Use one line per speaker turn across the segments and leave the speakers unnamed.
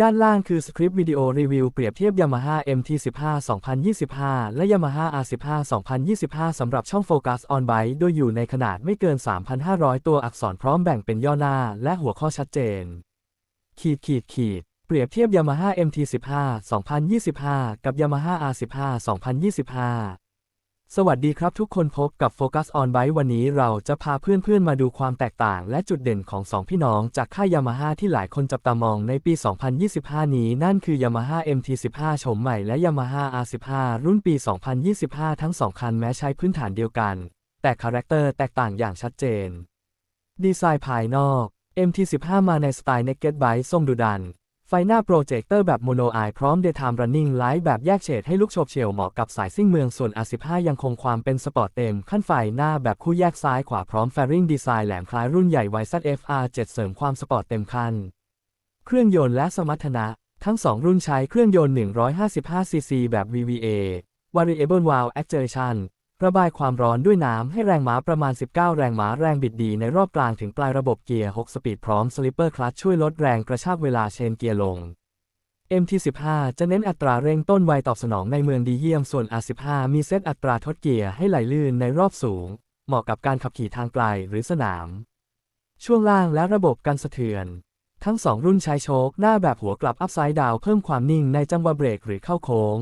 ด้านล่างคือสคริปต์วิดีโอรีวิวเปรียบเทียบ Yamaha MT15 2025 และ Yamaha R15 2025 สำหรับช่อง Focus on Bike โดยอยู่ในขนาดไม่เกิน 3,500 ตัวอักษรพร้อมแบ่งเป็นย่อหน้าและหัวข้อชัดเจน ขีดขีดขีดเปรียบเทียบ Yamaha MT15 2025 กับ Yamaha R15 2025 สวัสดีครับทุกคนพบกับ Focus on Bike วันนี้เราจะพาเพื่อนๆมาดูความแตกต่างและจุดเด่นของสองพี่น้องจากค่าย Yamaha ที่หลายคนจับตามองในปี 2025 นี้ นั่นคือ Yamaha MT15 โฉมใหม่และ Yamaha R15 รุ่นปี 2025 ทั้งสองคันแม้ใช้พื้นฐานเดียวกัน แต่คาแรคเตอร์แตกต่างอย่างชัดเจน ดีไซน์ภายนอก MT15 มาในสไตล์ Naked Bike ทรงดุดัน ไฟหน้าโปรเจคเตอร์แบบโมโนไอพร้อม Daytime Running Light แบบแยกเฉดให้ลุกโฉบเฉี่ยวเหมาะกับสายซิ่งเมืองส่วน R15 ยังคงความเป็นสปอร์ตเต็ม ขั้นไฟหน้าแบบคู่แยกซ้ายขวาพร้อม Fairing Design แหลมคล้ายรุ่นใหญ่ YZF-R7 เสริมความสปอร์ตเต็มคัน เครื่องยนต์และสมรรถนะ ทั้ง 2 รุ่นใช้เครื่องยนต์ 155cc แบบ VVA Variable Valve Actuation ระบายความร้อนด้วยน้ำให้แรงม้าประมาณ 19 แรงม้าแรงบิดดีในรอบกลางถึงปลายระบบเกียร์ 6 สปีดพร้อม Slipper Clutch ช่วยลดแรงกระชากเวลาเชนเกียร์ลง MT15 จะเน้นอัตราเร่งต้นไวตอบสนองในเมืองดีเยี่ยมส่วน R15 มีเซตอัตราทดเกียร์ให้ไหลลื่นในรอบสูง เหมาะกับการขับขี่ทางไกลหรือสนาม ช่วงล่างและระบบกันสะเทือน ทั้งสองรุ่นใช้โชคหน้าแบบหัวกลับอัพไซด์ดาวเพิ่มความนิ่งในจังหวะเบรกหรือเข้าโค้ง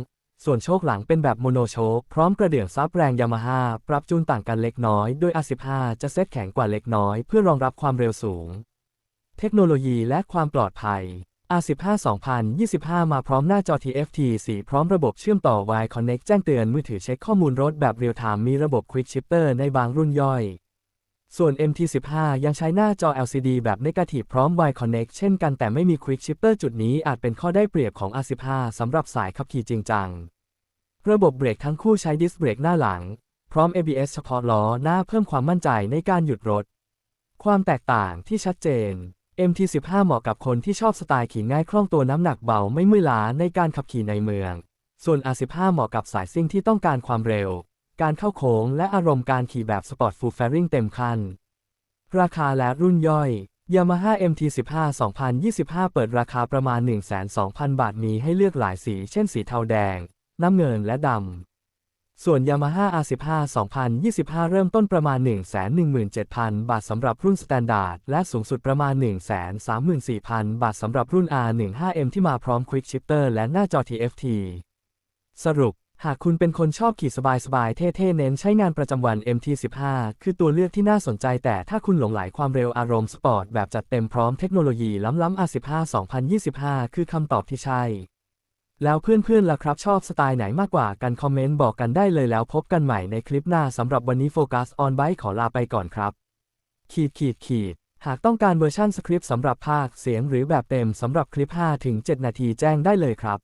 ส่วนโชคหลังเป็นแบบโมโนโชคพร้อมกระเดื่องซับแรงยามาฮ่าปรับจูนต่างกันเล็กน้อย โดย R15 จะเซตแข็งกว่าเล็กน้อย เพื่อรองรับความเร็วสูง เทคโนโลยีและความปลอดภัย R15 2025 มาพร้อมหน้าจอ TFT 4พร้อมระบบเชื่อมต่อ Y Connect แจ้งเตือนมือถือเช็คข้อมูลรถแบบเรียลไทม์มีระบบ Quick Shifter ในบางรุ่นย่อย ส่วน MT15 ยังใช้หน้าจอ LCD แบบ Negative พร้อม Y Connect เช่นกันแต่ไม่มี Quick Shifter จุดนี้อาจเป็นข้อได้เปรียบของ R15 สำหรับสายขับขี่จริงจัง ระบบเบรกทั้งคู่ใช้ดิสเบรกหน้าหลัง พร้อม ABS เฉพาะล้อหน้าเพิ่มความมั่นใจในการหยุดรถ ความแตกต่างที่ชัดเจน MT15 เหมาะกับคนที่ชอบสไตล์ขี่ง่ายคล่องตัวน้ำหนักเบาไม่เมื่อยล้าในการขับขี่ในเมือง ส่วน R15 เหมาะกับสายซิ่งที่ต้องการความเร็ว การเข้าโค้งและอารมณ์การขี่แบบสปอร์ตฟูลแฟริงเต็มคัน ราคาและรุ่นย่อย Yamaha MT15 2025 เปิดราคาประมาณ 120,000บาทมีให้เลือกหลายสี เช่นสีเทาแดง น้ำเงินและดำ ส่วน Yamaha R15 2025 เริ่มต้นประมาณ 117,000 บาทสำหรับรุ่นสแตนดาร์ดและสูงสุดประมาณ 134,000 บาทสำหรับรุ่น R15M ที่มาพร้อม Quick Shifter และหน้าจอ TFT สรุป หากคุณเป็นคนชอบขี่สบายๆ เท่ๆ เน้นใช้งานประจำวัน MT15 คือตัวเลือกที่น่าสนใจแต่ถ้าคุณหลงไหลความเร็วอารมณ์สปอร์ตแบบจัดเต็มพร้อมเทคโนโลยีล้ำๆ R15 2025 คือคำตอบที่ใช่ แล้วเพื่อนๆล่ะครับชอบสไตล์ไหนมากกว่ากันคอมเมนต์บอกกันได้เลยแล้วพบกันใหม่ในคลิปหน้าสำหรับวันนี้โฟกัสออนไบขอลาไปก่อนครับ ขีดขีดขีดหากต้องการเวอร์ชันสคริปต์สำหรับภาคเสียงหรือแบบเต็มสำหรับคลิป 5-7 นาทีแจ้งได้เลยครับ